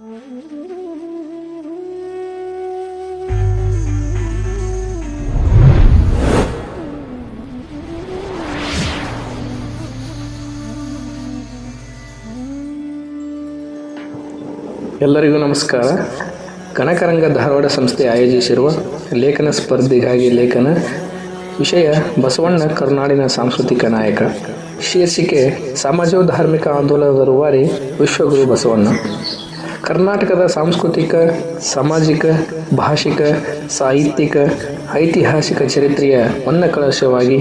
ಎಲ್ಲರಿಗೂ ನಮಸ್ಕಾರ. ಕನಕರಂಗ ಧಾರವಾಡ ಸಂಸ್ಥೆ ಆಯೋಜಿಸಿರುವ ಲೇಖನ ಸ್ಪರ್ಧೆಗಾಗಿ ಲೇಖನ ವಿಷಯ ಬಸವಣ್ಣ ಕರುನಾಡಿನ ಸಾಂಸ್ಕೃತಿಕ ನಾಯಕ. ಶೀರ್ಷಿಕೆ ಸಮಾಜೋ ಧಾರ್ಮಿಕ ಆಂದೋಲನದ ರೂವಾರಿ ವಿಶ್ವಗುರು ಬಸವಣ್ಣ. ಕರ್ನಾಟಕದ ಸಾಂಸ್ಕೃತಿಕ, ಸಾಮಾಜಿಕ, ಭಾಷಿಕ, ಸಾಹಿತ್ಯಿಕ, ಐತಿಹಾಸಿಕ ಚರಿತ್ರೆಯ ಮನ್ನ ಕಳಶವಾಗಿ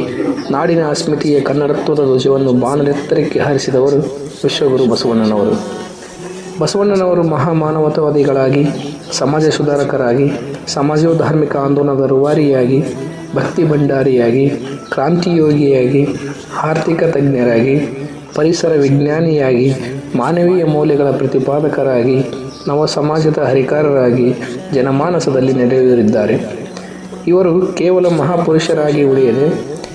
ನಾಡಿನ ಅಸ್ಮಿತೆಯ ಕನ್ನಡತ್ವದ ಧ್ವಜವನ್ನು ಬಾಣಲೆತ್ತರಕ್ಕೆ ಹಾರಿಸಿದವರು ವಿಶ್ವಗುರು ಬಸವಣ್ಣನವರು. ಬಸವಣ್ಣನವರು ಮಹಾಮಾನವತಾವಾದಿಗಳಾಗಿ, ಸಮಾಜ ಸುಧಾರಕರಾಗಿ, ಸಮಾಜೋಧಾರ್ಮಿಕ ಆಂದೋಲನದ ರೂವಾರಿಯಾಗಿ, ಭಕ್ತಿ ಭಂಡಾರಿಯಾಗಿ, ಕ್ರಾಂತಿಯೋಗಿಯಾಗಿ, ಆರ್ಥಿಕ ತಜ್ಞರಾಗಿ, ಪರಿಸರ ವಿಜ್ಞಾನಿಯಾಗಿ, ಮಾನವೀಯ ಮೌಲ್ಯಗಳ ಪ್ರತಿಪಾದಕರಾಗಿ ನವ ಸಮಾಜದ ಹರಿಕಾರರಾಗಿ ಜನಮಾನಸದಲ್ಲಿ ನಡೆಯುತ್ತಿದ್ದಾರೆ ಇವರು ಕೇವಲ ಮಹಾಪುರುಷರಾಗಿ ಉಳಿಯದೆ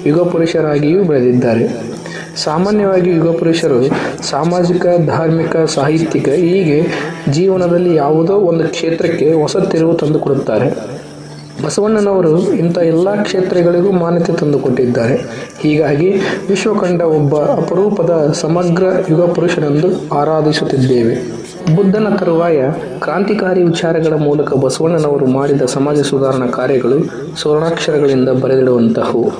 ಯುಗ ಪುರುಷರಾಗಿಯೂ ಬೆಳೆದಿದ್ದಾರೆ. ಸಾಮಾನ್ಯವಾಗಿ ಯುಗ ಪುರುಷರು ಸಾಮಾಜಿಕ, ಧಾರ್ಮಿಕ, ಸಾಹಿತ್ಯಿಕ, ಹೀಗೆ ಜೀವನದಲ್ಲಿ ಯಾವುದೋ ಒಂದು ಕ್ಷೇತ್ರಕ್ಕೆ ಹೊಸ ತಿರುವು ತಂದುಕೊಡುತ್ತಾರೆ. ಬಸವಣ್ಣನವರು ಇಂಥ ಎಲ್ಲ ಕ್ಷೇತ್ರಗಳಿಗೂ ಮಾನ್ಯತೆ ತಂದುಕೊಟ್ಟಿದ್ದಾರೆ. ಹೀಗಾಗಿ ವಿಶ್ವಕಂಡ ಒಬ್ಬ ಅಪರೂಪದ ಸಮಗ್ರ ಯುಗ ಪುರುಷನೆಂದು ಆರಾಧಿಸುತ್ತಿದ್ದೇವೆ. ಬುದ್ಧನ ತರುವಾಯ ಕ್ರಾಂತಿಕಾರಿ ವಿಚಾರಗಳ ಮೂಲಕ ಬಸವಣ್ಣನವರು ಮಾಡಿದ ಸಮಾಜ ಸುಧಾರಣಾ ಕಾರ್ಯಗಳು ಸುವರ್ಣಾಕ್ಷರಗಳಿಂದ ಬರೆದಿಡುವಂತಹವು.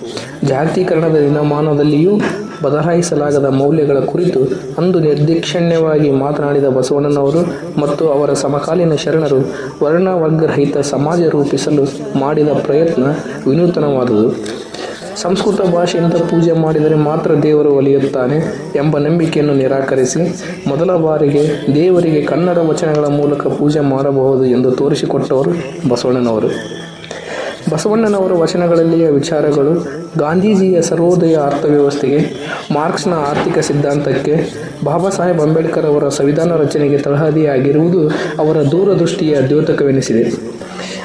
ಜಾಗತೀಕರಣದ ದಿನಮಾನದಲ್ಲಿಯೂ ಬದಲಾಯಿಸಲಾಗದ ಮೌಲ್ಯಗಳ ಕುರಿತು ಅಂದು ನಿರ್ದಿಕ್ಷಣ್ಯವಾಗಿ ಮಾತನಾಡಿದ ಬಸವಣ್ಣನವರು ಮತ್ತು ಅವರ ಸಮಕಾಲೀನ ಶರಣರು ವರ್ಣ ವರ್ಗರಹಿತ ಸಮಾಜ ರೂಪಿಸಲು ಮಾಡಿದ ಪ್ರಯತ್ನ ವಿನೂತನವಾದುದು ಸಂಸ್ಕೃತ ಭಾಷೆಯಿಂದ ಪೂಜೆ ಮಾಡಿದರೆ ಮಾತ್ರ ದೇವರು ಒಲಿಯುತ್ತಾನೆ ಎಂಬ ನಂಬಿಕೆಯನ್ನು ನಿರಾಕರಿಸಿ ಮೊದಲ ಬಾರಿಗೆ ದೇವರಿಗೆ ಕನ್ನಡ ವಚನಗಳ ಮೂಲಕ ಪೂಜೆ ಮಾಡಬಹುದು ಎಂದು ತೋರಿಸಿಕೊಟ್ಟವರು ಬಸವಣ್ಣನವರು. ಬಸವಣ್ಣನವರ ವಚನಗಳಲ್ಲಿಯ ವಿಚಾರಗಳು ಗಾಂಧೀಜಿಯ ಸರ್ವೋದಯ ಅರ್ಥವ್ಯವಸ್ಥೆಗೆ, ಮಾರ್ಕ್ಸ್ನ ಆರ್ಥಿಕ ಸಿದ್ಧಾಂತಕ್ಕೆ, ಬಾಬಾ ಸಾಹೇಬ್ ಅಂಬೇಡ್ಕರ್ ಅವರ ಸಂವಿಧಾನ ರಚನೆಗೆ ತಳಹದಿಯಾಗಿರುವುದು ಅವರ ದೂರದೃಷ್ಟಿಯ ದ್ಯೋತಕವೆನಿಸಿದೆ.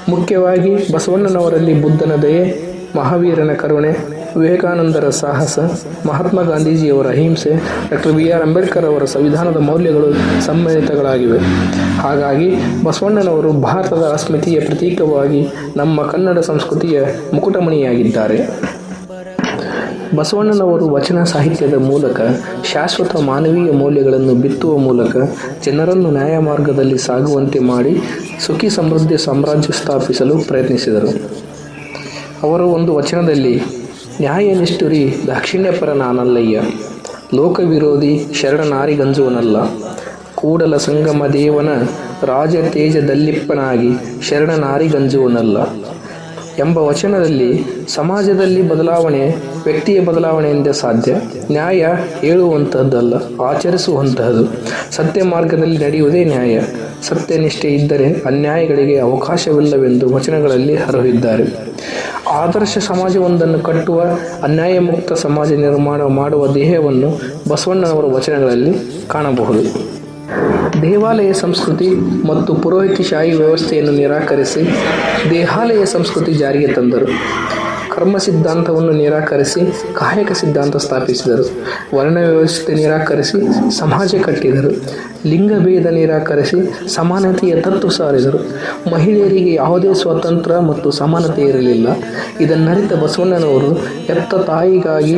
ಮುಖ್ಯವಾಗಿ ಬಸವಣ್ಣನವರಲ್ಲಿ ಬುದ್ಧನ ದಯೆ ಮಹಾವೀರನ ಕರುಣೆ, ವಿವೇಕಾನಂದರ ಸಾಹಸ, ಮಹಾತ್ಮ ಗಾಂಧೀಜಿಯವರ ಅಹಿಂಸೆ, ಡಾಕ್ಟರ್ ಬಿ ಆರ್ ಅಂಬೇಡ್ಕರ್ ಅವರ ಸಂವಿಧಾನದ ಮೌಲ್ಯಗಳು ಸಮ್ಮಿಳಿತಗಳಾಗಿವೆ. ಹಾಗಾಗಿ ಬಸವಣ್ಣನವರು ಭಾರತದ ಅಸ್ಮಿತೆಯ ಪ್ರತೀಕವಾಗಿ ನಮ್ಮ ಕನ್ನಡ ಸಂಸ್ಕೃತಿಯ ಮುಕುಟಮಣಿಯಾಗಿದ್ದಾರೆ. ಬಸವಣ್ಣನವರು ವಚನ ಸಾಹಿತ್ಯದ ಮೂಲಕ ಶಾಶ್ವತ ಮಾನವೀಯ ಮೌಲ್ಯಗಳನ್ನು ಬಿತ್ತುವ ಮೂಲಕ ಜನರನ್ನು ನ್ಯಾಯ ಮಾರ್ಗದಲ್ಲಿ ಸಾಗುವಂತೆ ಮಾಡಿ ಸುಖಿ ಸಮೃದ್ಧಿ ಸಾಮ್ರಾಜ್ಯ ಸ್ಥಾಪಿಸಲು ಪ್ರಯತ್ನಿಸಿದರು. ಅವರು ಒಂದು ವಚನದಲ್ಲಿ ನ್ಯಾಯ ನಿಷ್ಠುರಿ ದಾಕ್ಷಿಣ್ಯಪರ ನಾನಲ್ಲಯ್ಯ. ಲೋಕವಿರೋಧಿ ಶರಣನಾರಿಗಂಜುವನಲ್ಲ. ಕೂಡಲ ಸಂಗಮ ದೇವನ ರಾಜ ತೇಜದಲ್ಲಿಪ್ಪನಾಗಿ ಶರಣನಾರಿಗಂಜುವನಲ್ಲ. ಎಂಬ ವಚನದಲ್ಲಿ ಸಮಾಜದಲ್ಲಿ ಬದಲಾವಣೆ, ವ್ಯಕ್ತಿಯ ಬದಲಾವಣೆಯಿಂದ ಸಾಧ್ಯ. ನ್ಯಾಯ ಹೇಳುವಂತಹದ್ದಲ್ಲ, ಆಚರಿಸುವಂತಹದ್ದು. ಸತ್ಯ ಮಾರ್ಗದಲ್ಲಿ ನಡೆಯುವುದೇ ನ್ಯಾಯ. ಸತ್ಯನಿಷ್ಠೆ ಇದ್ದರೆ ಅನ್ಯಾಯಗಳಿಗೆ ಅವಕಾಶವಿಲ್ಲವೆಂದು ವಚನಗಳಲ್ಲಿ ಹರವಿದ್ದಾರೆ ಆದರ್ಶ ಸಮಾಜವೊಂದನ್ನು ಕಟ್ಟುವ ಅನ್ಯಾಯ ಮುಕ್ತ ಸಮಾಜ ನಿರ್ಮಾಣ ಮಾಡುವ ದೇಹವನ್ನು ಬಸವಣ್ಣನವರ ವಚನಗಳಲ್ಲಿ ಕಾಣಬಹುದು. ದೇವಾಲಯ ಸಂಸ್ಕೃತಿ ಮತ್ತು ಪುರೋಹಿತಶಾಹಿ ವ್ಯವಸ್ಥೆಯನ್ನು ನಿರಾಕರಿಸಿ ದೇಹಾಲಯ ಸಂಸ್ಕೃತಿ ಜಾರಿಗೆ ತಂದರು. ಕರ್ಮ ಸಿದ್ಧಾಂತವನ್ನು ನಿರಾಕರಿಸಿ ಕಾಯಕ ಸಿದ್ಧಾಂತ ಸ್ಥಾಪಿಸಿದರು. ವರ್ಣ ವ್ಯವಸ್ಥೆ ನಿರಾಕರಿಸಿ ಸಮಾಜ ಕಟ್ಟಿದರು. ಲಿಂಗಭೇದ ನಿರಾಕರಿಸಿ ಸಮಾನತೆಯ ತತ್ವ ಸಾರಿದರು. ಮಹಿಳೆಯರಿಗೆ ಯಾವುದೇ ಸ್ವಾತಂತ್ರ್ಯ ಮತ್ತು ಸಮಾನತೆ ಇರಲಿಲ್ಲ. ಇದನ್ನರಿತ ಬಸವಣ್ಣನವರು ಎತ್ತ ತಾಯಿಗಾಗಿ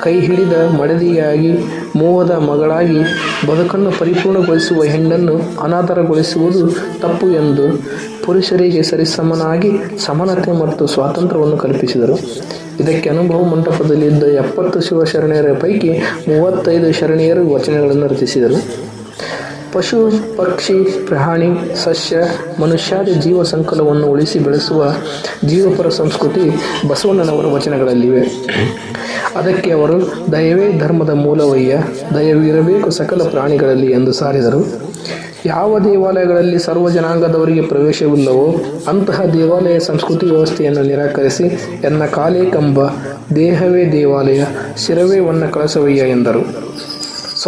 ಕೈ ಹಿಡಿದ ಮಡದಿಯಾಗಿ ಮೋಹದ ಮಗಳಾಗಿ ಬದುಕನ್ನು ಪರಿಪೂರ್ಣಗೊಳಿಸುವ ಹೆಣ್ಣನ್ನು ಅನಾದರಗೊಳಿಸುವುದು ತಪ್ಪು ಎಂದು ಪುರುಷರಿಗೆ ಸರಿಸಮನಾಗಿ ಸಮಾನತೆ ಮತ್ತು ಸ್ವಾತಂತ್ರ್ಯವನ್ನು ಕಲ್ಪಿಸಿದರು. ಇದಕ್ಕೆ ಅನುಭವ ಮಂಟಪದಲ್ಲಿದ್ದ ಎಪ್ಪತ್ತು ಶಿವಶರಣೆಯರ ಪೈಕಿ ಮೂವತ್ತೈದು ಶರಣೆಯರು ವಚನಗಳನ್ನು ರಚಿಸಿದರು. ಪಶು ಪಕ್ಷಿ, ಪ್ರಾಣಿ, ಸಸ್ಯ ಮನುಷ್ಯಾದ ಜೀವ ಸಂಕುಲವನ್ನು ಉಳಿಸಿ ಬೆಳೆಸುವ ಜೀವಪರ ಸಂಸ್ಕೃತಿ ಬಸವಣ್ಣನವರ ವಚನಗಳಲ್ಲಿವೆ. ಅದಕ್ಕೆ ಅವರು, ದಯವೇ ಧರ್ಮದ ಮೂಲವಯ್ಯ ದಯವಿರಬೇಕು ಸಕಲ ಪ್ರಾಣಿಗಳಲ್ಲಿ ಎಂದು ಸಾರಿದರು. ಯಾವ ದೇವಾಲಯಗಳಲ್ಲಿ ಸರ್ವ ಜನಾಂಗದವರಿಗೆ ಪ್ರವೇಶವಿಲ್ಲವೋ, ಅಂತಹ ದೇವಾಲಯ ಸಂಸ್ಕೃತಿ ವ್ಯವಸ್ಥೆಯನ್ನು ನಿರಾಕರಿಸಿ, ಎನ್ನ ಕಾಲೇ ಕಂಬ, ದೇಹವೇ ದೇವಾಲಯ, ಶಿರವೇ ವನ್ನ ಕಳಸವಯ್ಯ ಎಂದರು.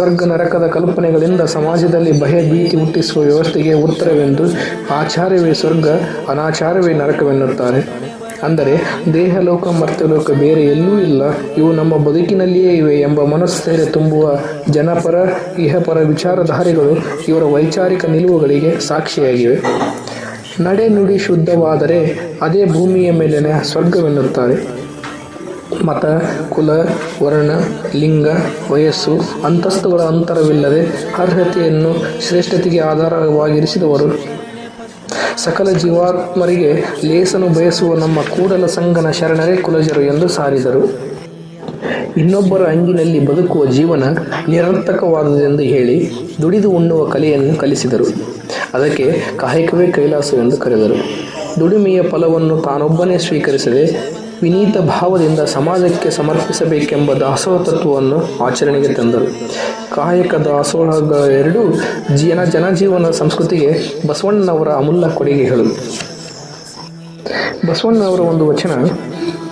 ಸ್ವರ್ಗ ನರಕದ ಕಲ್ಪನೆಗಳಿಂದ ಸಮಾಜದಲ್ಲಿ ಭಯ ಭೀತಿ ಹುಟ್ಟಿಸುವ ವ್ಯವಸ್ಥೆಗೆ ಉತ್ತರವೆಂದು ಆಚಾರ್ಯವೇ ಸ್ವರ್ಗ ಅನಾಚಾರವೇ ನರಕವೆನ್ನುತ್ತಾರೆ. ಅಂದರೆ, ದೇಹಲೋಕ ಮರ್ತಲೋಕ ಬೇರೆ ಎಲ್ಲೂ ಇಲ್ಲ. ಇವು ನಮ್ಮ ಬದುಕಿನಲ್ಲಿಯೇ ಇವೆ ಎಂಬ ಮನಸ್ಥೈರ್ಯ ತುಂಬುವ ಜನಪರ, ಇಹಪರ ವಿಚಾರಧಾರೆಗಳು ಇವರ ವೈಚಾರಿಕ ನಿಲುವುಗಳಿಗೆ ಸಾಕ್ಷಿಯಾಗಿವೆ. ನಡೆ ನುಡಿ ಶುದ್ಧವಾದರೆ ಅದೇ ಭೂಮಿಯ ಮೇಲಿನ ಸ್ವರ್ಗವೆನ್ನುತ್ತಾರೆ. ಮತ, ಕುಲ, ವರ್ಣ, ಲಿಂಗ, ವಯಸ್ಸು, ಅಂತಸ್ತುಗಳ ಅಂತರವಿಲ್ಲದೆ ಅರ್ಹತೆಯನ್ನು ಶ್ರೇಷ್ಠತೆಗೆ ಆಧಾರವಾಗಿರಿಸಿದವರು. ಸಕಲ ಜೀವಾತ್ಮರಿಗೆ ಲೇಸನು ಬಯಸುವ ನಮ್ಮ ಕೂಡಲ ಸಂಗನ ಶರಣರೇ ಕುಲಜರು ಎಂದು ಸಾರಿದರು. ಇನ್ನೊಬ್ಬರ ಅಂಗಿನಲ್ಲಿ ಬದುಕುವ ಜೀವನ ನಿರರ್ಥಕವಾದುದೆಂದು ಹೇಳಿ ದುಡಿದು ಉಣ್ಣುವ ಕಲೆಯನ್ನು ಕಲಿಸಿದರು. ಅದಕ್ಕೆ ಕಾಯಕವೇ ಕೈಲಾಸವೆಂದು ಕರೆದರು. ದುಡಿಮೆಯ ಫಲವನ್ನು ತಾನೊಬ್ಬನೇ ಸ್ವೀಕರಿಸದೆ ವಿನೀತ ಭಾವದಿಂದ ಸಮಾಜಕ್ಕೆ ಸಮರ್ಪಿಸಬೇಕೆಂಬ ದಾಸೋಹ ತತ್ವವನ್ನು ಆಚರಣೆಗೆ ತಂದರು. ಕಾಯಕ ದಾಸೋಹಗಳೆರಡೂ ಜನ ಜನಜೀವನ ಸಂಸ್ಕೃತಿಗೆ ಬಸವಣ್ಣನವರ ಅಮೂಲ್ಯ ಕೊಡುಗೆಗಳು ಬಸವಣ್ಣನವರ ಒಂದು ವಚನ,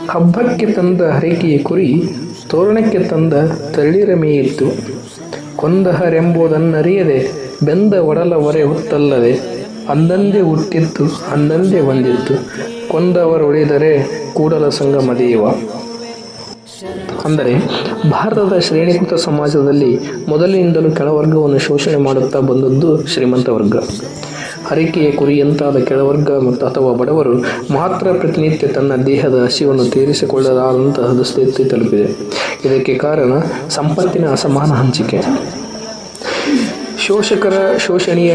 ಹಬ್ಬಕ್ಕೆ ತಂದ ಹರಕೆಯ ಕುರಿ ತೋರಣಕ್ಕೆ ತಂದ ತಳ್ಳಿರ ಮೇಯಿತ್ತು. ಕೊಂದಹರೆಂಬುದನ್ನರಿಯದೆ ಬೆಂದ ಒಡಲ ಹೊರೆ ಹೊತ್ತಲ್ಲದೆ, ಅಂದಂದೇ ಹುಟ್ಟಿತ್ತು, ಅಂದಂದೇ ಬಂದಿತ್ತು ಕೊಂದವರೊಳಿದರೆ ಕೂಡಲ ಸಂಘ ಮದಿಯುವ. ಅಂದರೆ ಭಾರತದ ಶ್ರೇಣೀಕೃತ ಸಮಾಜದಲ್ಲಿ ಮೊದಲಿನಿಂದಲೂ ಕೆಳವರ್ಗವನ್ನು ಶೋಷಣೆ ಮಾಡುತ್ತಾ ಬಂದದ್ದು ಶ್ರೀಮಂತ ವರ್ಗ. ಹರಿಕೆಯ ಕುರಿಯಂತಾದ ಕೆಳವರ್ಗ ಮತ್ತು ಅಥವಾ ಬಡವರು ಮಾತ್ರ ಪ್ರತಿನಿತ್ಯ ತನ್ನ ದೇಹದ ಹಸಿವನ್ನು ತೀರಿಸಿಕೊಳ್ಳಲಾದಂತಹ ದುಸ್ಥಿತಿ ತಲುಪಿದೆ. ಇದಕ್ಕೆ ಕಾರಣ ಸಂಪತ್ತಿನ ಅಸಮಾನ ಹಂಚಿಕೆ. ಶೋಷಕರ ಶೋಷಣೆಯ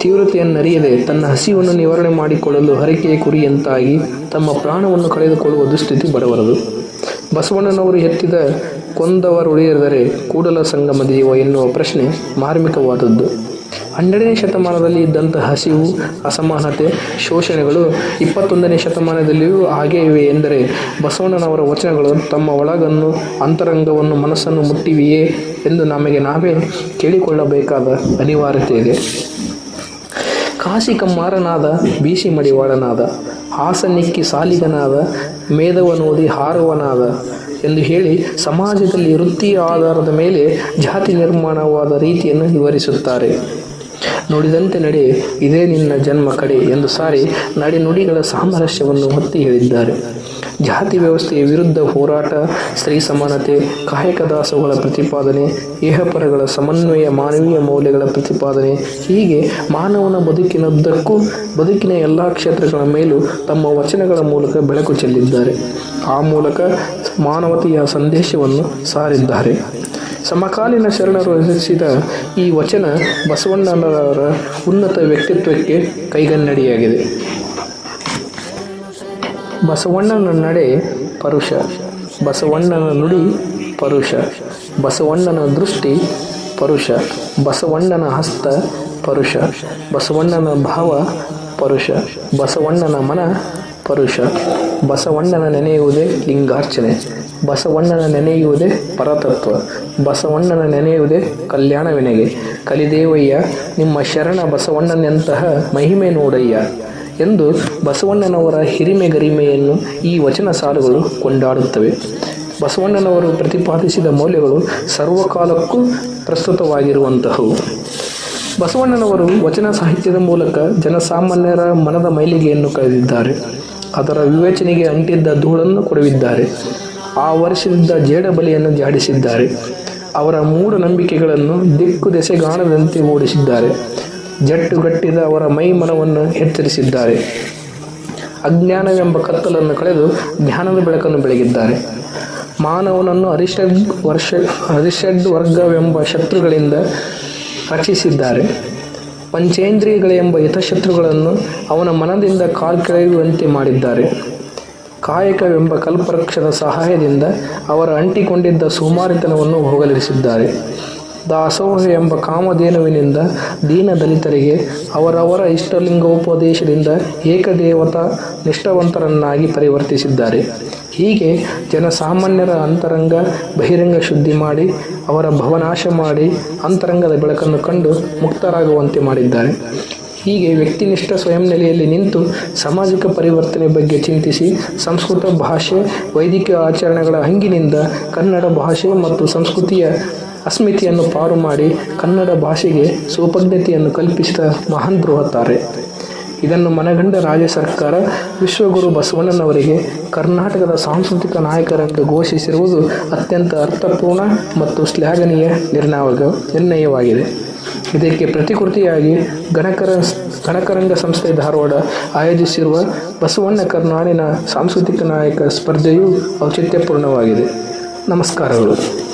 ತೀವ್ರತೆಯನ್ನರಿಯದೆ ತನ್ನ ಹಸಿವನ್ನು ನಿವಾರಣೆ ಮಾಡಿಕೊಳ್ಳಲು ಹರಕೆಯ ಕುರಿಯಂತಾಗಿ ತಮ್ಮ ಪ್ರಾಣವನ್ನು ಕಳೆದುಕೊಳ್ಳುವ ದುಸ್ಥಿತಿ ಬಡವರದು. ಬಸವಣ್ಣನವರು ಎತ್ತಿದ ಕೊಂದವರುಳಿಯದರೆ ಕೂಡಲ ಸಂಗಮ ದೇವ ಎನ್ನುವ ಪ್ರಶ್ನೆ ಮಾರ್ಮಿಕವಾದದ್ದು. ಹನ್ನೆರಡನೇ ಶತಮಾನದಲ್ಲಿ ಇದ್ದಂಥ ಹಸಿವು, ಅಸಮಾನತೆ, ಶೋಷಣೆಗಳು ಇಪ್ಪತ್ತೊಂದನೇ ಶತಮಾನದಲ್ಲಿಯೂ ಹಾಗೇ ಇವೆ ಎಂದರೆ ಬಸವಣ್ಣನವರ ವಚನಗಳು ತಮ್ಮ ಒಳಗನ್ನು, ಅಂತರಂಗವನ್ನು, ಮನಸ್ಸನ್ನು ಮುಟ್ಟಿವೆಯೇ ಎಂದು ನಮಗೆ ನಾವೇ ಕೇಳಿಕೊಳ್ಳಬೇಕಾದ ಅನಿವಾರ್ಯತೆ ಇದೆ ಕಾಶಿ ಕಮ್ಮಾರನಾದ ಬೀಸಿ ಮಡಿವಾಳನಾದ, ಹಾಸನಿಕ್ಕಿ ಸಾಲಿಗನಾದ ಮೇಧವನೋದಿ ಹಾರುವನಾದ ಎಂದು ಹೇಳಿ ಸಮಾಜದಲ್ಲಿ ವೃತ್ತಿಯ ಆಧಾರದ ಮೇಲೆ ಜಾತಿ ನಿರ್ಮಾಣವಾದ ರೀತಿಯನ್ನು ವಿವರಿಸುತ್ತಾರೆ. ನುಡಿದಂತೆ ನಡೆ, ಇದೇ ನಿನ್ನ ಜನ್ಮ ಕಡೆ ಎಂದು ಸಾರಿ ನಡೆ ನುಡಿಗಳ ಸಾಮರಸ್ಯವನ್ನು ಒತ್ತಿ ಹೇಳಿದ್ದಾರೆ. ಜಾತಿ ವ್ಯವಸ್ಥೆಯ ವಿರುದ್ಧ ಹೋರಾಟ, ಸ್ತ್ರೀ ಸಮಾನತೆ ಕಾಯಕ ದಾಸಗಳ ಪ್ರತಿಪಾದನೆ, ಏಹಪರಗಳ ಸಮನ್ವಯ, ಮಾನವೀಯ ಮೌಲ್ಯಗಳ ಪ್ರತಿಪಾದನೆ, ಹೀಗೆ ಮಾನವನ ಬದುಕಿನದ್ದಕ್ಕೂ ಬದುಕಿನ ಎಲ್ಲ ಕ್ಷೇತ್ರಗಳ ಮೇಲೂ ತಮ್ಮ ವಚನಗಳ ಮೂಲಕ ಬೆಳಕು ಚೆಲ್ಲಿದ್ದಾರೆ. ಆ ಮೂಲಕ ಮಾನವತೆಯ ಸಂದೇಶವನ್ನು ಸಾರಿದ್ದಾರೆ. ಸಮಕಾಲೀನ ಶರಣರು ರಚಿಸಿದ ಈ ವಚನ ಬಸವಣ್ಣನವರ ಉನ್ನತ ವ್ಯಕ್ತಿತ್ವಕ್ಕೆ ಕೈಗನ್ನಡಿಯಾಗಿದೆ. ಬಸವಣ್ಣನ ನಡೆ ಪರುಷ, ಬಸವಣ್ಣನ ನುಡಿ ಪರುಷ, ಬಸವಣ್ಣನ ದೃಷ್ಟಿ ಪರುಷ, ಬಸವಣ್ಣನ ಹಸ್ತ ಪರುಷ, ಬಸವಣ್ಣನ ಭಾವ ಪರುಷ, ಬಸವಣ್ಣನ ಮನ ಪರುಷ, ಬಸವಣ್ಣನ ನೆನೆಯುವುದೇ ಲಿಂಗಾರ್ಚನೆ. ಬಸವಣ್ಣನ ನೆನೆಯುವುದೇ ಪರತತ್ವ, ಬಸವಣ್ಣನ ನೆನೆಯುವುದೇ ಕಲ್ಯಾಣ ವಿನಗೆ ಕಲಿದೇವಯ್ಯ, ನಿಮ್ಮ ಶರಣ ಬಸವಣ್ಣನೆಂತಹ ಮಹಿಮೆ ನೋಡಯ್ಯ ಎಂದು ಬಸವಣ್ಣನವರ ಹಿರಿಮೆ ಗರಿಮೆಯನ್ನು ಈ ವಚನ ಸಾಲುಗಳು ಕೊಂಡಾಡುತ್ತವೆ. ಬಸವಣ್ಣನವರು ಪ್ರತಿಪಾದಿಸಿದ ಮೌಲ್ಯಗಳು ಸರ್ವಕಾಲಕ್ಕೂ ಪ್ರಸ್ತುತವಾಗಿರುವಂತಹವು. ಬಸವಣ್ಣನವರು ವಚನ ಸಾಹಿತ್ಯದ ಮೂಲಕ ಜನಸಾಮಾನ್ಯರ ಮನದ ಮೈಲಿಗೆಯನ್ನು ಕಳೆದಿದ್ದಾರೆ. ಅದರ ವಿವೇಚನೆಗೆ ಅಂಟಿದ್ದ ಧೂಳನ್ನು ಕೊಡವಿದ್ದಾರೆ. ಆವರಿಸಿದ್ದ ಜೇಡಬಲಿಯನ್ನು ಜಾಡಿಸಿದ್ದಾರೆ ಅವರ ಮೂಢನಂಬಿಕೆಗಳನ್ನು ದಿಕ್ಕು ದೆಸೆಗಾಣದಂತೆ ಓಡಿಸಿದ್ದಾರೆ. ಜಟ್ಟುಗಟ್ಟಿದ ಅವರ ಮೈ ಮನವನ್ನು ಎಚ್ಚರಿಸಿದ್ದಾರೆ. ಅಜ್ಞಾನವೆಂಬ ಕತ್ತಲನ್ನು ಕಳೆದು ಜ್ಞಾನದ ಬೆಳಕನ್ನು ಬೆಳಗಿದ್ದಾರೆ. ಮಾನವನನ್ನು ಅರಿಷಡ್ ವರ್ಷ, ಅರಿಷಡ್ ವರ್ಗವೆಂಬ ಶತ್ರುಗಳಿಂದ ರಕ್ಷಿಸಿದ್ದಾರೆ. ಪಂಚೇಂದ್ರಿಯಗಳೆಂಬ ಹಿತಶತ್ರುಗಳನ್ನು ಅವನ ಮನದಿಂದ ಕಾಲ್ಕೆಳೆಯುವಂತೆ ಮಾಡಿದ್ದಾರೆ. ಕಾಯಕವೆಂಬ ಕಲ್ಪವೃಕ್ಷದ ಸಹಾಯದಿಂದ ಅವರ ಅಂಟಿಕೊಂಡಿದ್ದ ಸುಮಾರಿತನವನ್ನು ಹೋಗಲಿರಿಸಿದ್ದಾರೆ ದಾಸೋಹ ಎಂಬ ಕಾಮಧೇನುವಿನಿಂದ ದೀನ ದಲಿತರಿಗೆ ಅವರವರ ಇಷ್ಟಲಿಂಗೋಪದೇಶದಿಂದ ಏಕದೇವತಾ ನಿಷ್ಠಾವಂತರನ್ನಾಗಿ ಪರಿವರ್ತಿಸಿದ್ದಾರೆ. ಹೀಗೆ ಜನಸಾಮಾನ್ಯರ ಅಂತರಂಗ ಬಹಿರಂಗ ಶುದ್ಧಿ ಮಾಡಿ, ಅವರ ಭವನಾಶ ಮಾಡಿ, ಅಂತರಂಗದ ಬೆಳಕನ್ನು ಕಂಡು ಮುಕ್ತರಾಗುವಂತೆ ಮಾಡಿದ್ದಾರೆ. ಹೀಗೆ ವ್ಯಕ್ತಿನಿಷ್ಠ ಸ್ವಯಂ ನೆಲೆಯಲ್ಲಿ ನಿಂತು ಸಾಮಾಜಿಕ ಪರಿವರ್ತನೆ ಬಗ್ಗೆ ಚಿಂತಿಸಿ ಸಂಸ್ಕೃತ ಭಾಷೆ, ವೈದಿಕ ಆಚರಣೆಗಳ ಹಂಗಿನಿಂದ ಕನ್ನಡ ಭಾಷೆ ಮತ್ತು ಸಂಸ್ಕೃತಿಯ ಅಸ್ಮಿತೆಯನ್ನು ಪಾರು ಮಾಡಿ ಕನ್ನಡ ಭಾಷೆಗೆ ಸೋಪಜ್ಞತೆಯನ್ನು ಕಲ್ಪಿಸಿದ ಮಹಾನ್ ಬೃಹತ್ತಾರೆ. ಇದನ್ನು ಮನಗಂಡ ರಾಜ್ಯ ಸರ್ಕಾರ ವಿಶ್ವಗುರು ಬಸವಣ್ಣನವರಿಗೆ ಕರ್ನಾಟಕದ ಸಾಂಸ್ಕೃತಿಕ ನಾಯಕರೆಂದು ಘೋಷಿಸಿರುವುದು ಅತ್ಯಂತ ಅರ್ಥಪೂರ್ಣ ಮತ್ತು ಶ್ಲಾಘನೀಯ ನಿರ್ಣಯ ನಿರ್ಣಯವಾಗಿದೆ. ಇದಕ್ಕೆ ಪ್ರತಿಕೃತಿಯಾಗಿ ಗಣಕರ ಗಣಕರಂಗ ಸಂಸ್ಥೆ ಧಾರವಾಡ ಆಯೋಜಿಸಿರುವ ಬಸವಣ್ಣ ಕರ್ನಾಡಿನ ಸಾಂಸ್ಕೃತಿಕ ನಾಯಕ ಸ್ಪರ್ಧೆಯು ಔಚಿತ್ಯಪೂರ್ಣವಾಗಿದೆ. ನಮಸ್ಕಾರಗಳು.